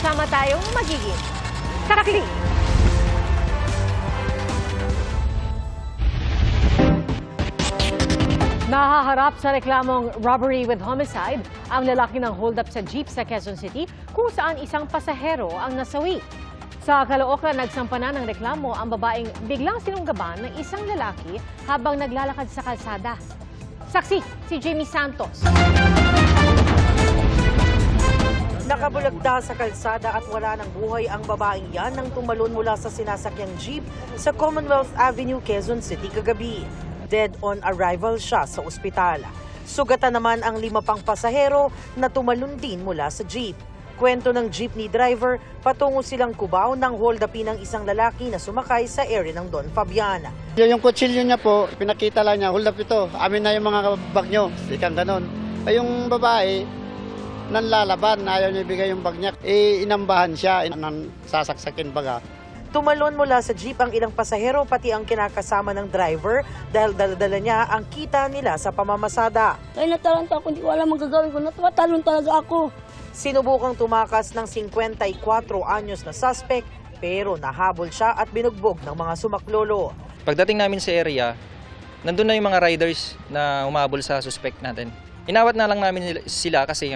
Sama-sama tayong magiging sarakli. Nahaharap sa reklamong robbery with homicide ang lalaki ng hold-up sa jeep sa Quezon City kung saan isang pasahero ang nasawi. Sa Caloocan, nagsampa na ng reklamo ang babaeng biglang sinunggaban ng isang lalaki habang naglalakad sa kalsada. Saksi, si Jamie Santos. Nakabulagda sa kalsada at wala ng buhay ang babaeng yan nang tumalon mula sa sinasakyang jeep sa Commonwealth Avenue, Quezon City kagabi. Dead on arrival siya sa ospital. Sugatan naman ang lima pang pasahero na tumalon din mula sa jeep. Kwento ng jeepney driver, patungo silang kubaw nang hold upin ng isang lalaki na sumakay sa area ng Don Fabian. Yung, yung kutsilyo niya po, pinakita lang niya, hold up ito, amin na yung mga bag nyo, ikang ganon. Ay yung babae, nanlalaban, ayaw niya ibigay yung bag niya, eh, inambahan siya, nang sasaksakin baga. Tumalon mula sa jeep ang ilang pasahero pati ang kinakasama ng driver dahil daladala niya ang kita nila sa pamamasada. Ay natalanta ako, hindi ko alam ang gagawin ko. Natatalon talaga ako. Sinubukang tumakas ng 54 anyos na suspect pero nahabol siya at binugbog ng mga sumaklolo. Pagdating namin sa area, nandun na yung mga riders na umabol sa suspect natin. Inawat na lang namin sila kasi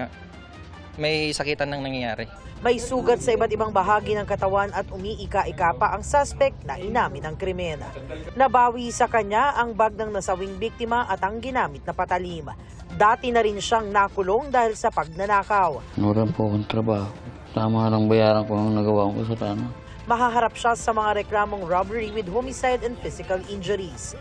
may sakitan nang nangyayari. May sugat sa iba't ibang bahagi ng katawan at umiika-ika pa ang suspect na inamin ng krimen. Nabawi sa kanya ang bag ng nasawing biktima at ang ginamit na patalim. Dati na rin siyang nakulong dahil sa pagnanakaw. Nuran po akong trabaho. Tama lang bayaran ko ang nagawa ko sa tama. mahaharap siya sa mga reklamong robbery with homicide and physical injuries.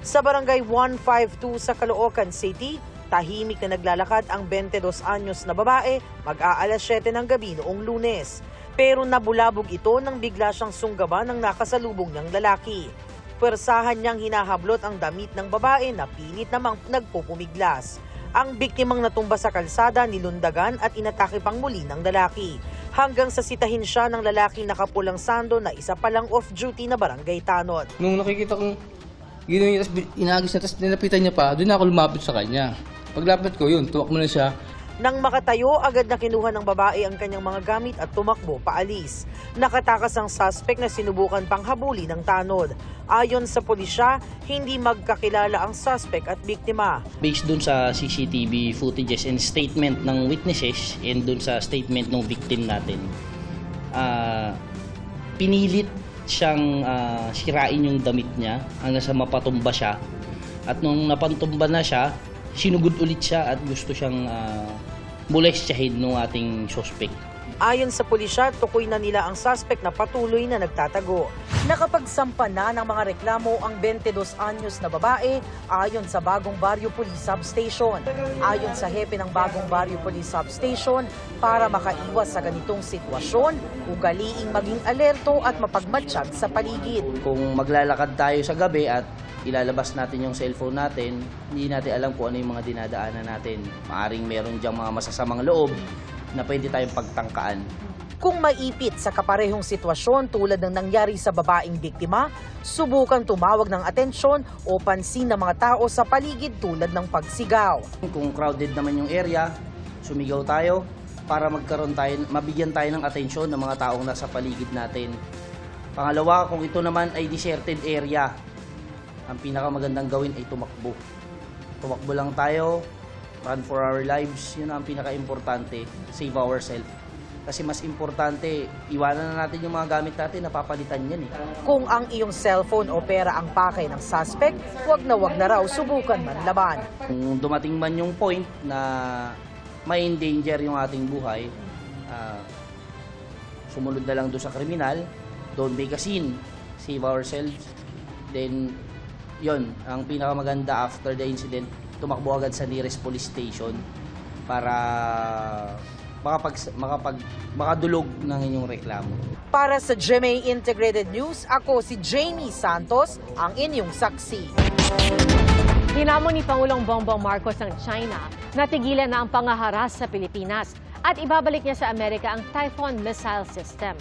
Sa barangay 152 sa Caloocan City, tahimik na naglalakad ang 22 anyos na babae mag-aalas 7 ng gabi noong lunes. Pero nabulabog ito nang bigla siyang sunggaban ng nakasalubong niyang lalaki. Pwersahan niyang hinahablot ang damit ng babae na pilit namang nagpupumiglas. Ang biktimang natumba sa kalsada nilundagan at inatake pang muli ng lalaki. Hanggang sa sitahin siya ng lalaking nakapulang sando na isa palang off-duty na barangay tanod. Nung nakikita kong ginawa niya, tapos inagis niya, tapos nilapitan niya pa, doon ako lumapit sa kanya. Paglapit ko, yun, tuwak mo na siya. Nang makatayo, agad na kinuha ng babae ang kanyang mga gamit at tumakbo paalis. Nakatakas ang suspect na sinubukan pang habuli ng tanod. Ayon sa pulisya, hindi magkakilala ang suspect at biktima. based dun sa CCTV footages and statement ng witnesses and dun sa statement ng victim natin, ah, pinilit siyang ah, sirain yung damit niya hanggang sa mapatumba siya. At nung napantumba na siya, sinugod ulit siya at gusto siyang uh, molestyahin ng ating suspect. Ayon sa pulisya, tukoy na nila ang suspect na patuloy na nagtatago. Nakapagsampa na ng mga reklamo ang 22 anyos na babae ayon sa Bagong Barrio Police Substation. Ayon sa hepe ng Bagong Barrio Police Substation, para makaiwas sa ganitong sitwasyon, ugaliing maging alerto at mapagmatsyag sa paligid. Kung maglalakad tayo sa gabi at ilalabas natin yung cellphone natin, hindi natin alam kung ano yung mga dinadaanan natin. Maaring meron diyang mga masasamang loob na pwede tayong pagtangkaan. Kung maipit sa kaparehong sitwasyon tulad ng nangyari sa babaeng biktima, subukan tumawag ng atensyon o pansin ng mga tao sa paligid tulad ng pagsigaw. Kung crowded naman yung area, sumigaw tayo para magkaroon tayo, mabigyan tayo ng atensyon ng mga taong nasa paligid natin. Pangalawa, kung ito naman ay deserted area, ang pinakamagandang gawin ay tumakbo. Tumakbo lang tayo, run for our lives, yun ang pinaka-importante, save ourselves. Kasi mas importante, iwanan na natin yung mga gamit natin, napapalitan yan eh. Kung ang iyong cellphone o pera ang pakay ng suspect, wag na wag na raw subukan man laban. Kung dumating man yung point na may endanger yung ating buhay, ah, sumunod na lang doon sa kriminal, don't make a scene, save ourselves, then yon ang pinakamaganda after the incident, tumakbo agad sa nearest police station para makapag, makapag, makadulog ng inyong reklamo. Para sa GMA Integrated News, ako si Jamie Santos, ang inyong saksi. Hinamon ni Pangulong Bongbong Marcos ng China na tigilan na ang pangaharas sa Pilipinas at ibabalik niya sa Amerika ang Typhoon missile system.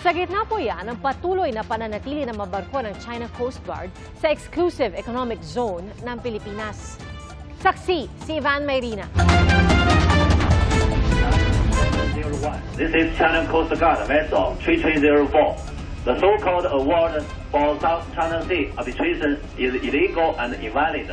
Sa gitna po yan ang patuloy na pananatili ng mga barko ng China Coast Guard sa exclusive economic zone ng Pilipinas. Saksi si Ivan Mayrina. 3301. This is China Coast Guard vessel 3304. The so-called award for South China Sea arbitration is illegal and invalid.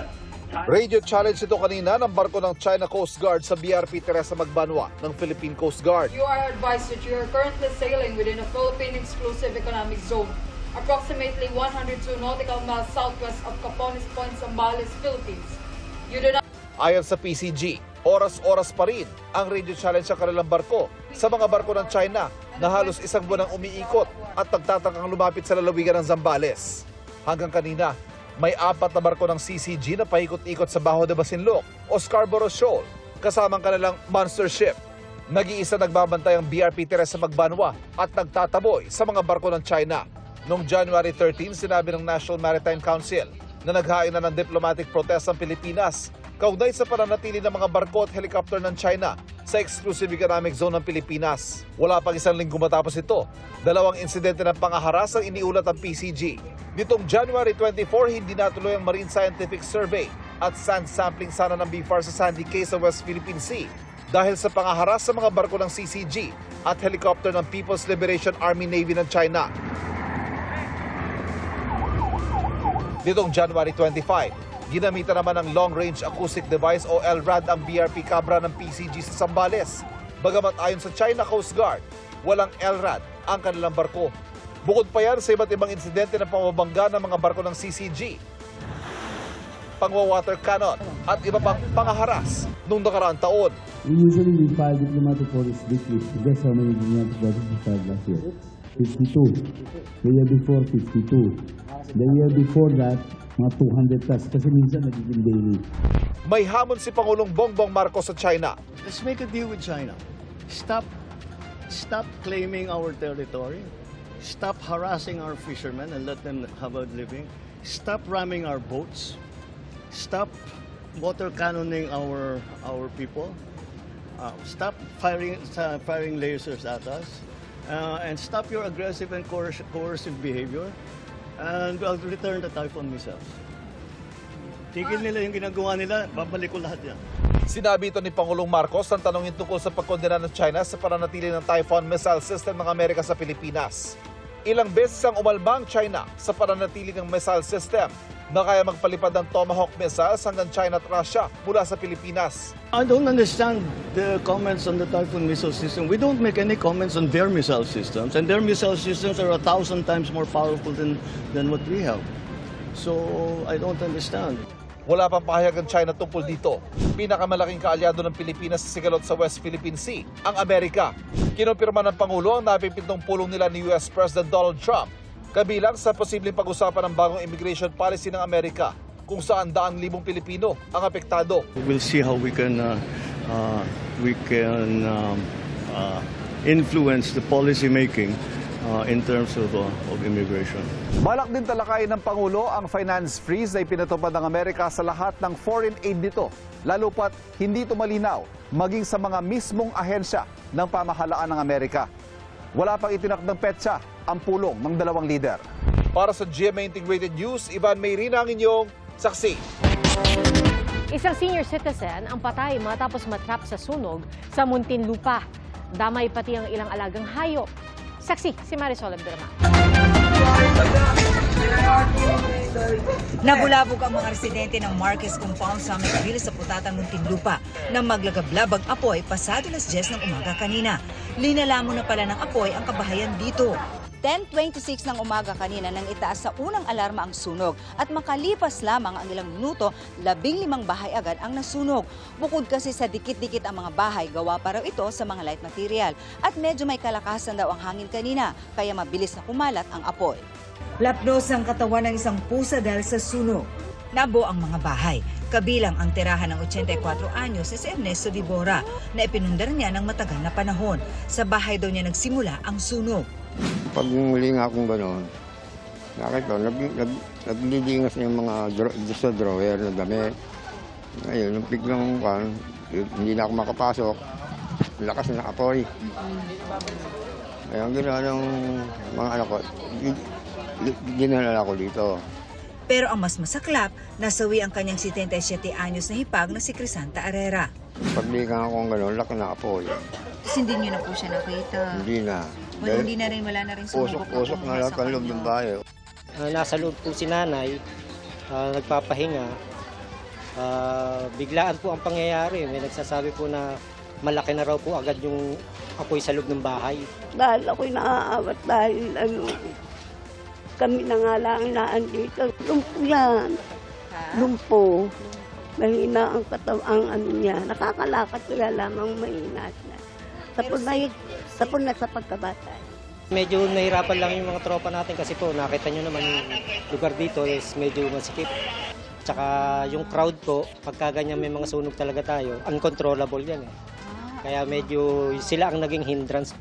Radio challenge ito kanina ng barko ng China Coast Guard sa BRP Teresa Magbanwa ng Philippine Coast Guard. You are advised that you are currently sailing within a Philippine exclusive economic zone, approximately 102 nautical miles southwest of Capones Point, Zambales, Philippines. You do not Ayon sa PCG, oras-oras pa rin ang radio challenge sa kanilang barko sa mga barko ng China na halos isang buwan ang umiikot at nagtatakang lumapit sa lalawigan ng Zambales. Hanggang kanina, may apat na barko ng CCG na paikot-ikot sa Bajo de Basinloc o Scarborough Shoal kasamang kanilang monster ship. Nag-iisa nagbabantay ang BRP Teresa Magbanwa at nagtataboy sa mga barko ng China. Noong January 13, sinabi ng National Maritime Council na naghain na ng diplomatic protest ang Pilipinas kaugnay sa pananatili ng mga barko at helicopter ng China sa exclusive economic zone ng Pilipinas. Wala pang isang linggo matapos ito, dalawang insidente ng pangaharas ang iniulat ang PCG. Nitong January 24, hindi natuloy ang Marine Scientific Survey at sand sampling sana ng BFAR sa Sandy Cay sa West Philippine Sea dahil sa pangaharas sa mga barko ng CCG at helicopter ng People's Liberation Army Navy ng China. Nitong January 25, ginamitan naman ng Long Range Acoustic Device o LRAD ang BRP Cabra ng PCG sa Sambales. Bagamat ayon sa China Coast Guard, walang LRAD ang kanilang barko. Bukod pa yan sa iba't ibang insidente ng pamabangga ng mga barko ng CCG, pangwa-water cannon at iba pang pangaharas noong nakaraang taon. Usually we file diplomatic orders weekly. Guess how many diplomatic orders we filed last year? 52. The year before, 52. The year before that, mga 200 plus. Kasi minsan nagiging daily. May hamon si Pangulong Bongbong Marcos sa China. Let's make a deal with China. Stop, stop claiming our territory. Stop harassing our fishermen and let them have a living. Stop ramming our boats. Stop water cannoning our our people. Uh, stop firing uh, firing lasers at us. Uh, and stop your aggressive and coerc- coercive behavior. And I'll return the Typhoon missiles. Tigil nila yung ginagawa nila, babalik ko lahat yan. Sinabi ito ni Pangulong Marcos ang tanongin tungkol sa pagkondena ng China sa pananatili ng Typhoon missile system ng Amerika sa Pilipinas. Ilang beses ang umalma ang China sa pananatili ng missile system na kaya magpalipad ng Tomahawk missiles hanggang China at Russia mula sa Pilipinas. I don't understand the comments on the Typhoon missile system. We don't make any comments on their missile systems, and their missile systems are a thousand times more powerful than, than what we have. So, I don't understand. Wala pang pahayag ang China tungkol dito. Pinakamalaking kaalyado ng Pilipinas sa sigalot sa West Philippine Sea, ang Amerika. Kinumpirma ng Pangulo ang napipintong pulong nila ni US President Donald Trump kabilang sa posibleng pag-usapan ng bagong immigration policy ng Amerika kung saan daang libong Pilipino ang apektado. We'll see how we can uh, uh, we can um, uh, influence the policy making uh, in terms of, uh, of immigration. Balak din talakayin ng Pangulo ang finance freeze na ipinatupad ng Amerika sa lahat ng foreign aid nito, lalo pat hindi ito malinaw maging sa mga mismong ahensya ng pamahalaan ng Amerika. Wala pang itinakdang petsa ang pulong ng dalawang lider. Para sa GMA Integrated News, Ivan Mayrina ang inyong saksi. Isang senior citizen ang patay matapos matrap sa sunog sa Muntinlupa. Damay pati ang ilang alagang hayop. Saksi si Marisol Abderrama. Nabulabog ang mga residente ng Marquez Compound sa Mecville sa Putatan, Muntinlupa nang maglagablab ang apoy pasado las 10 ng umaga kanina. Linalamo na pala ng apoy ang kabahayan dito. 10.26 ng umaga kanina nang itaas sa unang alarma ang sunog at makalipas lamang ang ilang minuto, labing limang bahay agad ang nasunog. Bukod kasi sa dikit-dikit ang mga bahay, gawa pa raw ito sa mga light material at medyo may kalakasan daw ang hangin kanina kaya mabilis na kumalat ang apoy. Lapnos ang katawan ng isang pusa dahil sa sunog. Nabo ang mga bahay, kabilang ang tirahan ng 84 anyos si Ernesto Vibora na ipinundar niya ng matagal na panahon. Sa bahay daw niya nagsimula ang sunog. Pag muli nga akong gano'n, nakita, nag, nag, nagliligas ng mga dro, sa drawer na damit. Ngayon, nung biglang kan, hindi na ako makapasok. Lakas na apoy. Ang ginawa ng mga anak ko, gi- gi- ginalala ko dito. Pero ang mas masaklap, nasawi ang kanyang 77 anyos na hipag na si Crisanta Arrera. Pag di ka akong gano'n, laki na po yun. Tapos hindi niyo na po siya nakita. Hindi na. Wala, hindi na rin, wala na rin sumubok Usok-usok na lahat ang loob ng bahay. Ah, nasa loob po si nanay, ah, nagpapahinga. Ah, biglaan po ang pangyayari. May nagsasabi po na malaki na raw po agad yung apoy sa loob ng bahay. Dahil ako'y naaawat dahil ano, kami na nga lang naan dito. Lumpo yan. Lumpo. Mahina ang katawang ano niya. Nakakalakad kaya lamang mahina siya. Tapos na, tapos na sa pagkabata. Medyo nahirapan lang yung mga tropa natin kasi po nakita nyo naman yung lugar dito is medyo masikip. Tsaka yung crowd po, pagka ganyan may mga sunog talaga tayo, uncontrollable yan eh. Kaya medyo sila ang naging hindrance.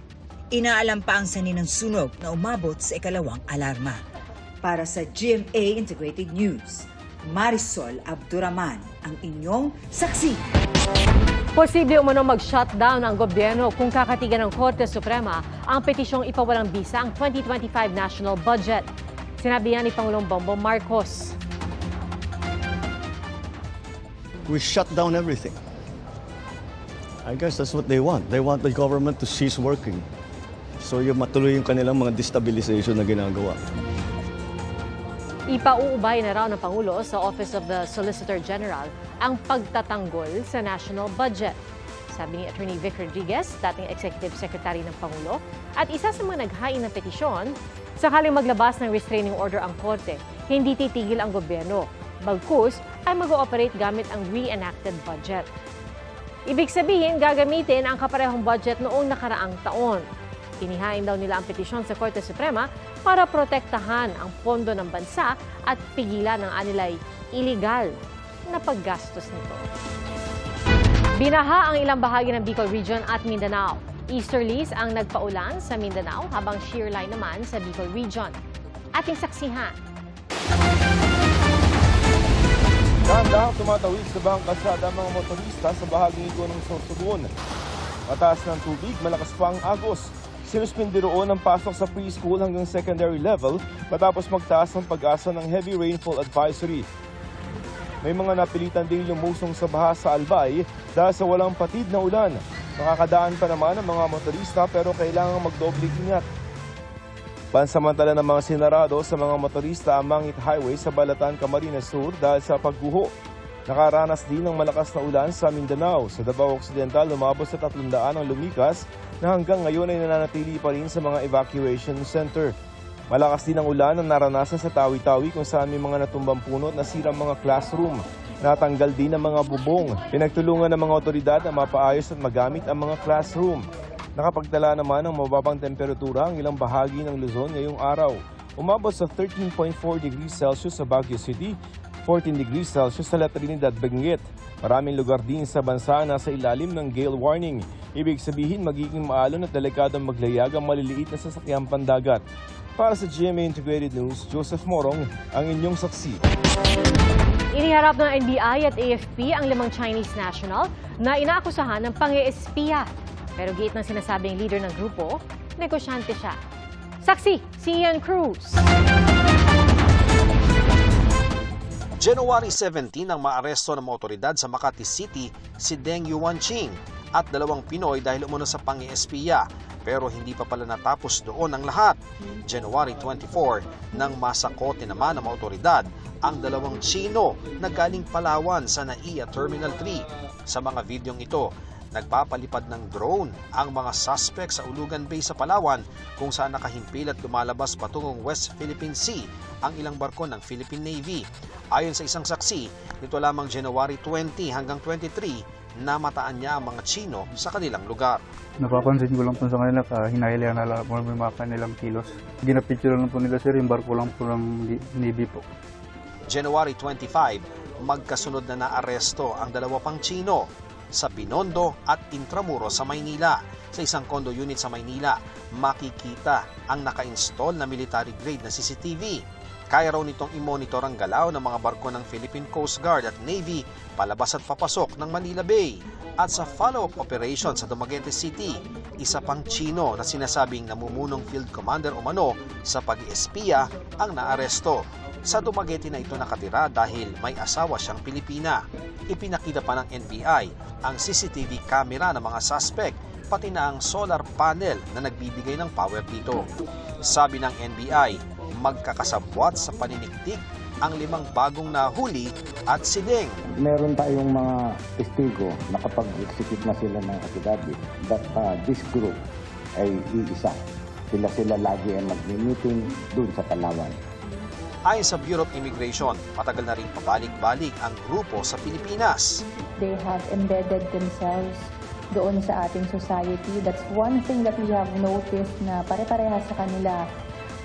Inaalam pa ang sani ng sunog na umabot sa ikalawang alarma. Para sa GMA Integrated News, Marisol Abduraman, ang inyong saksi. Posible umano mag-shutdown ang gobyerno kung kakatigan ng Korte Suprema ang petisyong ipawalang bisa ang 2025 national budget. Sinabi yan ni Pangulong Bongbong Marcos. we shut down everything. I guess that's what they want. They want the government to cease working. So yung matuloy yung kanilang mga destabilization na ginagawa. Ipauubay na raw ng Pangulo sa Office of the Solicitor General ang pagtatanggol sa national budget. Sabi ni Attorney Vic Rodriguez, dating Executive Secretary ng Pangulo, at isa sa mga naghain ng petisyon, sakaling maglabas ng restraining order ang korte, hindi titigil ang gobyerno. Bagkus ay mag-ooperate gamit ang reenacted budget. Ibig sabihin, gagamitin ang kaparehong budget noong nakaraang taon. Inihain daw nila ang petisyon sa Korte Suprema para protektahan ang pondo ng bansa at pigilan ang anilay illegal na paggastos nito. Binaha ang ilang bahagi ng Bicol Region at Mindanao. Easterlies ang nagpaulan sa Mindanao habang shear line naman sa Bicol Region. Ating saksihan. Dahan-dahang tumatawid sa bang kalsada ang mga motorista sa bahaging ito ng Sorsogon. Mataas ng tubig, malakas pa ang agos. Sinuspindi roon ang pasok sa preschool hanggang secondary level matapos magtaas ang pag-asa ng heavy rainfall advisory. May mga napilitan ding lumusong sa baha sa Albay dahil sa walang patid na ulan. Makakadaan pa naman ang mga motorista pero kailangang magdoble ingat. Pansamantala ng mga sinarado sa mga motorista ang Mangit Highway sa Balatan, Camarines Sur dahil sa pagguho. Nakaranas din ng malakas na ulan sa Mindanao. Sa Davao Occidental, lumabot sa 300 ang lumikas na hanggang ngayon ay nananatili pa rin sa mga evacuation center. Malakas din ang ulan ang naranasan sa Tawi-Tawi kung saan may mga natumbang puno at nasirang mga classroom. Natanggal din ang mga bubong. Pinagtulungan ng mga otoridad na mapaayos at magamit ang mga classroom. Nakapagtala naman ng mababang temperatura ang ilang bahagi ng Luzon ngayong araw. Umabot sa 13.4 degrees Celsius sa Baguio City, 14 degrees Celsius sa La Trinidad, Benguet. Maraming lugar din sa bansa na sa ilalim ng gale warning. Ibig sabihin magiging maalon at delikadong maglayag ang maliliit na sasakyang pandagat. Para sa GMA Integrated News, Joseph Morong, ang inyong saksi. Iniharap ng NBI at AFP ang limang Chinese national na inaakusahan ng pang-espiya. Pero gate ng sinasabing leader ng grupo, negosyante siya. Saksi, si Ian Cruz. January 17 nang maaresto ng mga otoridad sa Makati City si Deng Yuanqing at dalawang Pinoy dahil umano sa pang-espiya pero hindi pa pala natapos doon ang lahat. January 24 nang masakote naman ng mga otoridad ang dalawang Chino na galing Palawan sa NAIA Terminal 3. Sa mga videong ito, nagpapalipad ng drone ang mga suspect sa Ulugan Bay sa Palawan kung saan nakahimpil at lumalabas patungong West Philippine Sea ang ilang barko ng Philippine Navy. Ayon sa isang saksi, nito lamang January 20 hanggang 23 namataan niya ang mga Chino sa kanilang lugar. Napapansin ko lang po sa kanila, ka hinahilihan na lang po may mga kanilang kilos. Ginapicture lang po nila sir, yung barko lang po ng Navy po. January 25, magkasunod na naaresto ang dalawa pang Chino sa Binondo at Intramuros sa Maynila. Sa isang condo unit sa Maynila, makikita ang naka-install na military grade na CCTV. Kaya raw nitong i-monitor ang galaw ng mga barko ng Philippine Coast Guard at Navy palabas at papasok ng Manila Bay. At sa follow-up operation sa Dumaguete City, isa pang Chino na sinasabing namumunong field commander umano sa pag-espiya ang naaresto. Sa Dumaguete na ito nakatira dahil may asawa siyang Pilipina. Ipinakita pa ng NBI ang CCTV camera ng mga suspect pati na ang solar panel na nagbibigay ng power dito. Sabi ng NBI, magkakasabwat sa paniniktik ang limang bagong nahuli at siling. Meron tayong mga testigo na kapag execute na sila ng affidavit that uh, this group ay iisa. Sila-sila lagi ang mag-meeting dun sa Palawan. Ayon sa Bureau of Immigration, matagal na rin pabalik-balik ang grupo sa Pilipinas. they have embedded themselves doon sa ating society. That's one thing that we have noticed na pare-parehas sa kanila.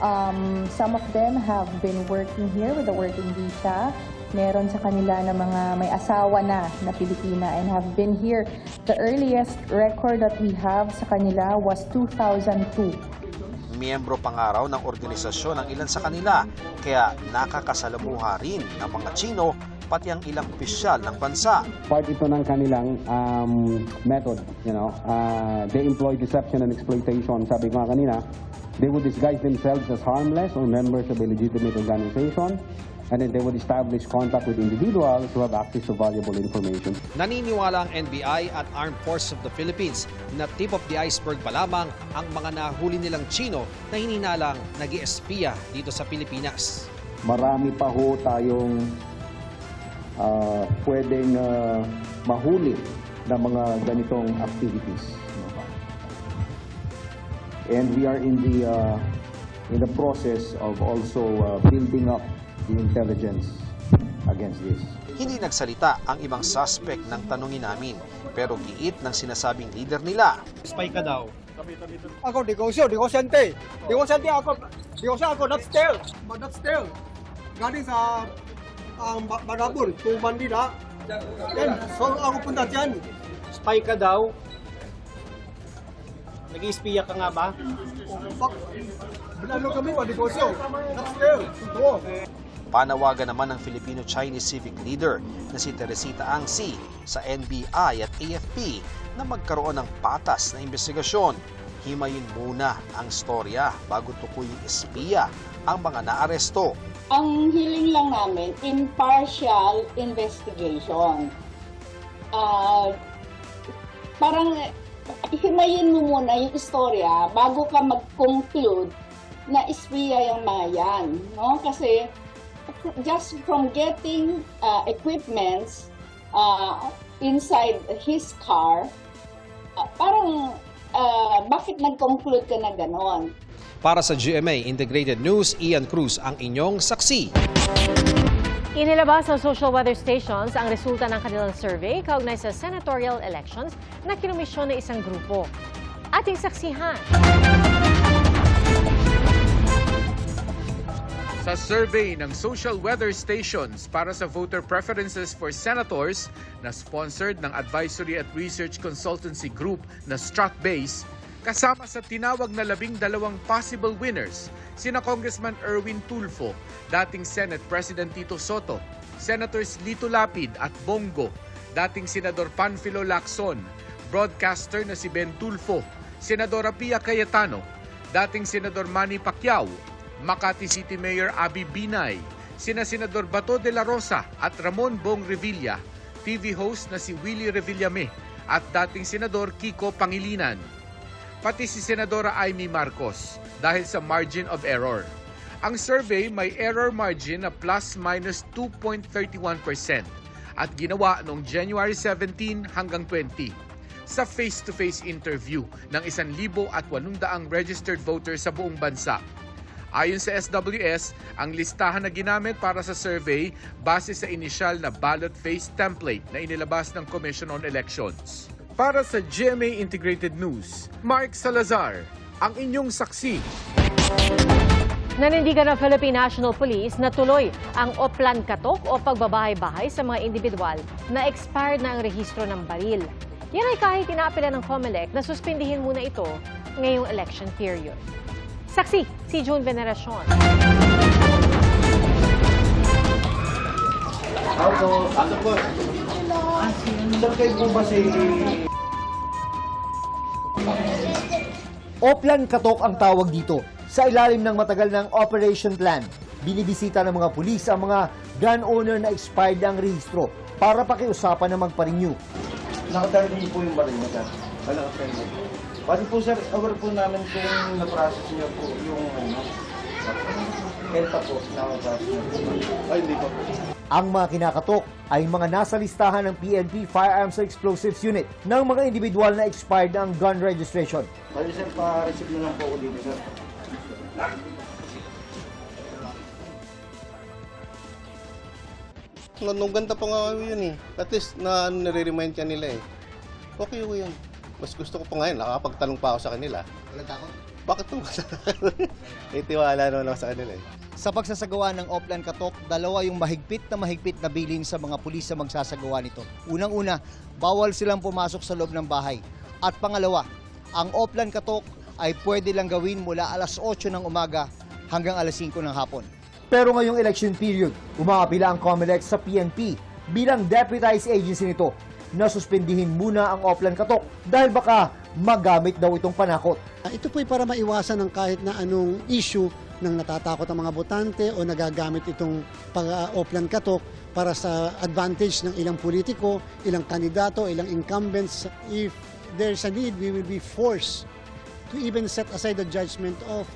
Um, some of them have been working here with a working visa. Meron sa kanila na mga may asawa na na Pilipina and have been here. The earliest record that we have sa kanila was 2002. Miyembro pangaraw ng organisasyon ang ilan sa kanila, kaya nakakasalamuha rin ng mga Chino pati ang ilang opisyal ng bansa. Part ito ng kanilang um, method, you know. Uh, they employ deception and exploitation. Sabi ko nga kanina, they would disguise themselves as harmless or members of a legitimate organization and then they would establish contact with individuals who have access to valuable information. Naniniwala ang NBI at Armed Forces of the Philippines na tip of the iceberg pa lamang ang mga nahuli nilang Chino na hininalang nag espiya dito sa Pilipinas. Marami pa ho tayong uh, pwedeng uh, mahuli na mga ganitong activities. And we are in the uh, in the process of also uh, building up the intelligence against this. Hindi nagsalita ang ibang suspect ng tanungin namin pero giit ng sinasabing leader nila. Spy ka daw. Ako, negosyo, negosyante. Negosyante ako, negosyo ako, not still. But not still. Galing sa um, Barabul, to Manila. Then, so ako punta dyan. Spy ka daw. Nag-iispiya ka nga ba? Fuck. Ano kami pa, negosyo. Go. Panawagan naman ng Filipino-Chinese civic leader na si Teresita Angsi sa NBI at AFP na magkaroon ng patas na investigasyon. Himayin muna ang storya bago tukuyin espiya ang mga naaresto. Ang hiling lang namin, impartial investigation. Ah, parang himayin mo muna yung istorya bago ka mag-conclude na espiya yung mga yan. No? Kasi just from getting uh, equipments uh, inside his car, uh, parang uh, bakit nag-conclude ka na ganon? Para sa GMA Integrated News, Ian Cruz ang inyong saksi. Inilabas ng social weather stations ang resulta ng kanilang survey kaugnay sa senatorial elections na kinumisyon ng isang grupo. Ating saksihan. Sa survey ng social weather stations para sa voter preferences for senators na sponsored ng advisory at research consultancy group na Stratbase, kasama sa tinawag na labing dalawang possible winners, sina Congressman Erwin Tulfo, dating Senate President Tito Soto, Senators Lito Lapid at Bongo, dating Senador Panfilo Lacson, broadcaster na si Ben Tulfo, Senadora Pia Cayetano, dating Senador Manny Pacquiao, Makati City Mayor Abby Binay, sina Senador Bato de la Rosa at Ramon Bong Revilla, TV host na si Willie Revillame at dating Senador Kiko Pangilinan. Pati si Senadora Amy Marcos dahil sa margin of error. Ang survey may error margin na plus minus 2.31% at ginawa noong January 17 hanggang 20 sa face-to-face interview ng 1,800 registered voters sa buong bansa. Ayon sa SWS, ang listahan na ginamit para sa survey base sa inisyal na ballot face template na inilabas ng Commission on Elections. Para sa GMA Integrated News, Mark Salazar, ang inyong saksi. Nanindigan ng Philippine National Police na tuloy ang Oplan Katok o pagbabahay-bahay sa mga individual na expired na ang rehistro ng baril. Yan ay kahit inaapila ng COMELEC na suspindihin muna ito ngayong election period. Saksi, si June Veneracion. Ako, ano po? Sir, kayo po ba si... Oplan Katok ang tawag dito. Sa ilalim ng matagal ng operation plan, binibisita ng mga pulis ang mga gun owner na expired ang rehistro para pakiusapan na magpa-renew. Nakatali po yung baril mo, sir. Wala ka pwede. Kasi po, sir, aware po namin kung na-process niyo po yung ano. Elta po, na-process niyo po. Ay, hindi po. Ang mga kinakatok ay mga nasa listahan ng PNP Firearms and Explosives Unit ng mga individual na expired ang gun registration. Kasi, sir, pa-receive na lang po ako dito, sir. No, nung ganda pa nga yun eh. At least na ano, nare-remind ka nila eh. Okay ko yun. Mas gusto ko pa ngayon, nakakapagtanong pa ako sa kanila. Walang takot? Bakit mo May tiwala naman ako sa kanila eh. Sa pagsasagawa ng Oplan Katok, dalawa yung mahigpit na mahigpit na bilin sa mga pulis sa magsasagawa nito. Unang-una, bawal silang pumasok sa loob ng bahay. At pangalawa, ang Oplan Katok ay pwede lang gawin mula alas 8 ng umaga hanggang alas 5 ng hapon. Pero ngayong election period, umapila ang COMELEC sa PNP bilang deputized agency nito na suspendihin muna ang Oplan Katok dahil baka magamit daw itong panakot. Ito po'y para maiwasan ng kahit na anong issue ng natatakot ang mga botante o nagagamit itong pag-oplan katok para sa advantage ng ilang politiko, ilang kandidato, ilang incumbents. If there's a need, we will be forced to even set aside the judgment of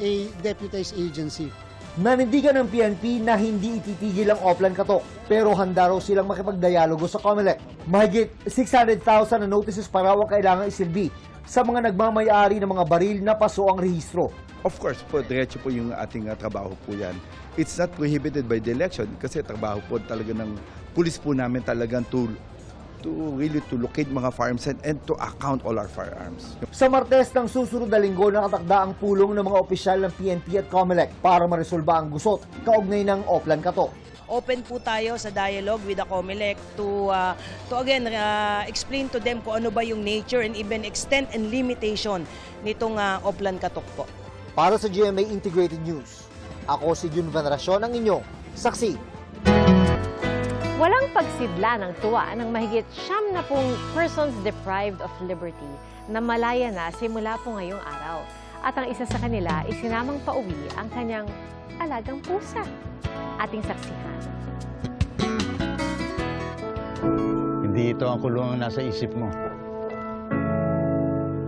a deputized agency. Nanindigan ng PNP na hindi ititigil ang Oplan Katok pero handa raw silang makipagdialogo sa COMELEC. Mahigit 600,000 na notices pa raw ang kailangan isilbi sa mga nagmamayari ng mga baril na paso ang rehistro. Of course po, diretso po yung ating uh, trabaho po yan. It's not prohibited by the election kasi trabaho po talaga ng pulis po namin talagang to, to really to locate mga firearms and, and to account all our firearms. Sa Martes ng susunod na linggo, nakatakda ang pulong ng mga opisyal ng PNP at COMELEC para maresolba ang gusot kaugnay ng Oplan Katok. open po tayo sa dialogue with the COMELEC to, uh, to again, uh, explain to them kung ano ba yung nature and even extent and limitation nitong uh, Oplan Katok po. Para sa GMA Integrated News, ako si Jun Veneracion, ang inyong saksi. Walang pagsidla ng tuwa ng mahigit siyam na pong persons deprived of liberty na malaya na simula po ngayong araw. At ang isa sa kanila, isinamang pauwi ang kanyang alagang pusa. Ating saksihan. Hindi ito ang kulungan nasa isip mo.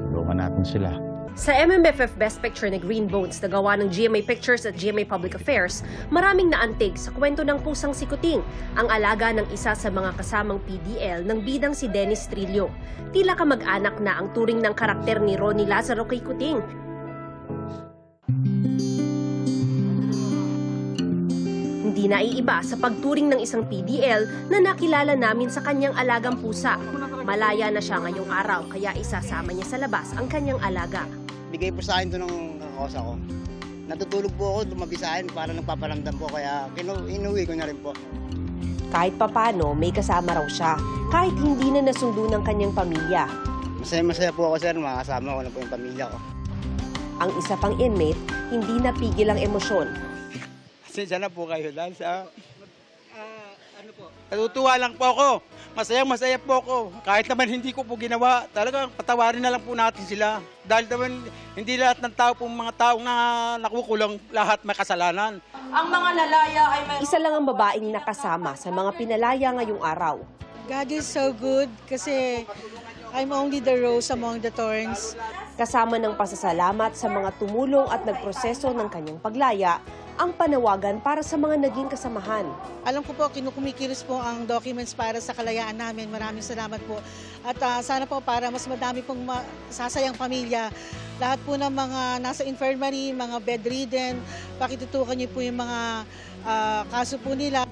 Tulungan natin sila. Sa MMFF Best Picture na Green Bones na gawa ng GMA Pictures at GMA Public Affairs, maraming naantig sa kwento ng pusang si Kuting, ang alaga ng isa sa mga kasamang PDL ng bidang si Dennis Trillo. Tila kamag-anak na ang turing ng karakter ni Ronnie Lazaro kay Kuting. Hindi naiiba sa pagturing ng isang PDL na nakilala namin sa kanyang alagang pusa. Malaya na siya ngayong araw kaya isasama niya sa labas ang kanyang alaga. Bigay po sa akin ito ng kakosa ko. Natutulog po ako, tumabi sa akin para nagpaparamdam po kaya kinu inuwi ko na rin po. Kahit papano, may kasama raw siya. Kahit hindi na nasundo ng kanyang pamilya. Masaya-masaya po ako sir, makakasama ko na po yung pamilya ko. Ang isa pang inmate, hindi napigil ang emosyon. Pasensya na po kayo dahil sa... ano po? Natutuwa lang po ako. Masayang masaya po ako. Kahit naman hindi ko po ginawa, talagang patawarin na lang po natin sila. Dahil naman hindi lahat ng tao pong mga taong na nakukulong lahat may kasalanan. Ang mga lalaya ay may... Isa lang ang babaeng nakasama sa mga pinalaya ngayong araw. God is so good kasi I'm only the rose among the thorns. Kasama ng pasasalamat sa mga tumulong at nagproseso ng kanyang paglaya, ang panawagan para sa mga naging kasamahan. Alam ko po, kinukumikilos po ang documents para sa kalayaan namin. Maraming salamat po. At ah, sana po para mas madami pong sasayang pamilya, lahat po ng mga nasa infirmary, mga bedridden, pakitutukan niyo po yung mga ah, kaso po nila.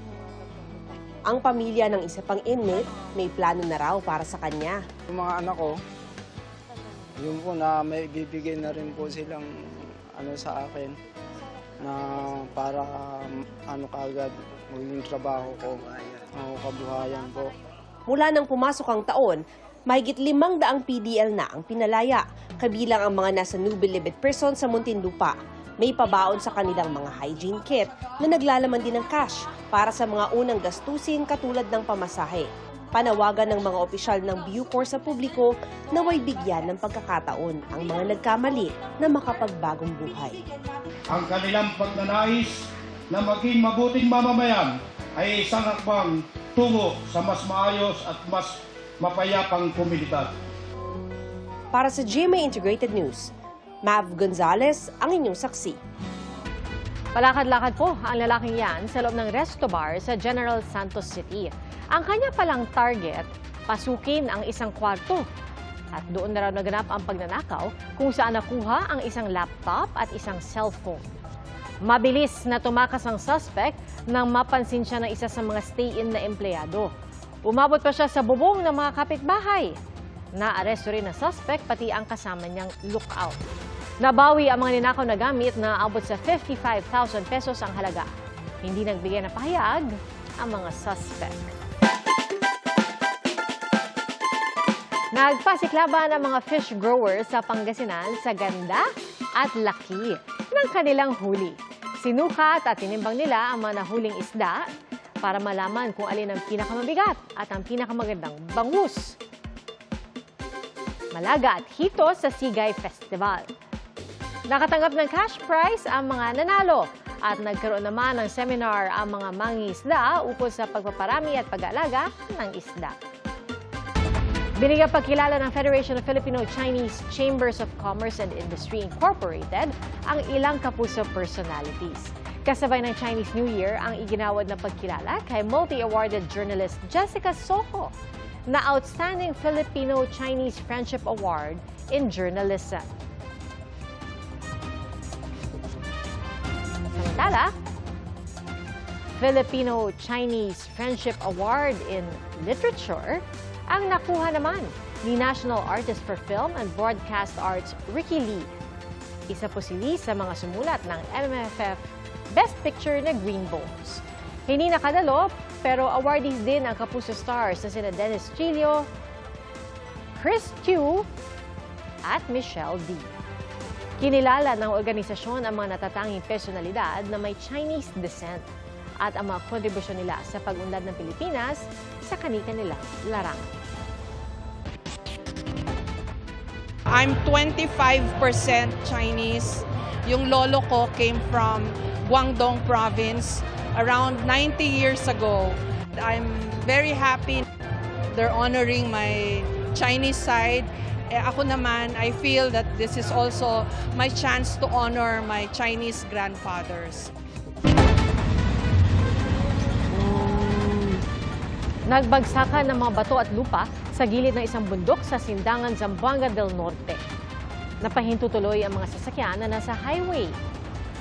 Ang pamilya ng isa pang inmate may plano na raw para sa kanya. Yung mga anak ko, yun po na may bibigay na rin po silang ano sa akin na para ano kaagad maging trabaho ko, ang kabuhayan po. Mula nang pumasok ang taon, mahigit limang daang PDL na ang pinalaya, kabilang ang mga nasa newly libet prison sa Muntinlupa. May pabaon sa kanilang mga hygiene kit na naglalaman din ng cash para sa mga unang gastusin katulad ng pamasahe. Panawagan ng mga opisyal ng Bucor sa publiko naway bigyan ng pagkakataon ang mga nagkamali na makapagbagong buhay. Ang kanilang pagnanais na maging mabuting mamamayan ay isang hakbang tungo sa mas maayos at mas mapayapang komunidad. Para sa GMA Integrated News, Mav Gonzalez ang inyong saksi. Palakad-lakad po ang lalaking yan sa loob ng resto bar sa General Santos City. Ang kanya palang target, pasukin ang isang kwarto. At doon na raw naganap ang pagnanakaw kung saan nakuha ang isang laptop at isang cellphone. Mabilis na tumakas ang suspect nang mapansin siya ng isa sa mga stay-in na empleyado. Umabot pa siya sa bubong ng mga kapitbahay. Naaresto rin ang suspect pati ang kasama niyang lookout. Nabawi ang mga ninakaw na gamit na abot sa 55,000 pesos ang halaga. Hindi nagbigay ng pahayag ang mga suspect. Nagpasiklaban ang mga fish growers sa Pangasinan sa ganda at laki ng kanilang huli. Sinukat at tinimbang nila ang mga nahuling isda para malaman kung alin ang pinakamabigat at ang pinakamagandang bangus. Malaga at hito sa Sigay Festival. Nakatanggap ng cash prize ang mga nanalo at nagkaroon naman ng seminar ang mga mangingisda ukol sa pagpaparami at pag-aalaga ng isda. Binigyan pagkilala ng Federation of Filipino-Chinese Chambers of Commerce and Industry Incorporated ang ilang kapuso personalities. Kasabay ng Chinese New Year ang iginawad na pagkilala kay multi-awarded journalist Jessica Soho na Outstanding Filipino-Chinese Friendship Award in Journalism. Samantala, Filipino-Chinese Friendship Award in Literature ang nakuha naman ni National Artist for Film and Broadcast Arts Ricky Lee. Isa po si Lee sa mga sumulat ng MMFF Best Picture na Green Bones. Hindi nakadalo, pero awardees din ang Kapuso Stars na sina Dennis Chilio, Chris Q, at Michelle D. Kinilala ng organisasyon ang mga natatanging personalidad na may Chinese descent at ang mga kontribusyon nila sa pag-unlad ng Pilipinas sa kani-kanilang larangan. I'm 25% Chinese. Yung lolo ko came from Guangdong province around 90 years ago. I'm very happy they're honoring my Chinese side. Eh, ako naman, I feel that this is also my chance to honor my Chinese grandfathers. Nagbagsakan ng mga bato at lupa sa gilid ng isang bundok sa Sindangan, Zamboanga del Norte. Napahinto tuloy ang mga sasakyan na nasa highway.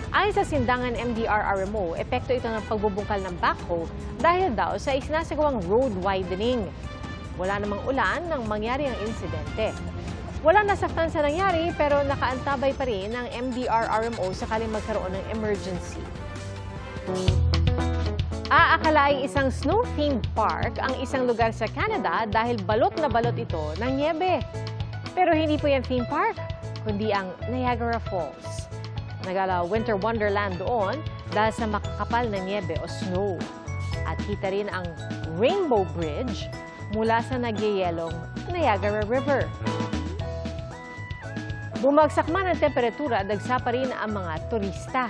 Ayon sa Sindangan MDR-RMO, epekto ito ng pagbubungkal ng backhoe dahil daw sa isinasagawang road widening. Wala namang ulan nang mangyari ang insidente. Wala nasaktan sa nangyari pero nakaantabay pa rin ang MDR-RMO sakaling magkaroon ng emergency. Aakalaing isang snow-themed park ang isang lugar sa Canada dahil balot na balot ito ng niebe. Pero hindi po yan theme park, kundi ang Niagara Falls. Nagala winter wonderland doon dahil sa makakapal na niebe o snow. At kita rin ang Rainbow Bridge mula sa nagyayelong Niagara River. Bumagsak man ang temperatura, dagsa pa rin ang mga turista.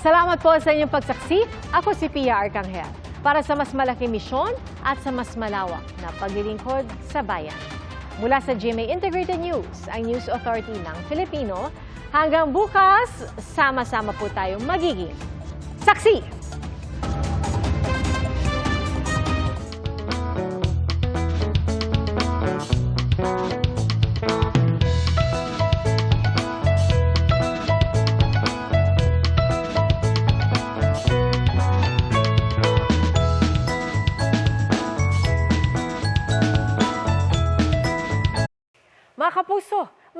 Salamat po sa inyong pagsaksi. Ako si Pia Arcangel para sa mas malaking misyon at sa mas malawak na paglilingkod sa bayan. Mula sa GMA Integrated News, ang News Authority ng Filipino, hanggang bukas, sama-sama po tayong magiging saksi.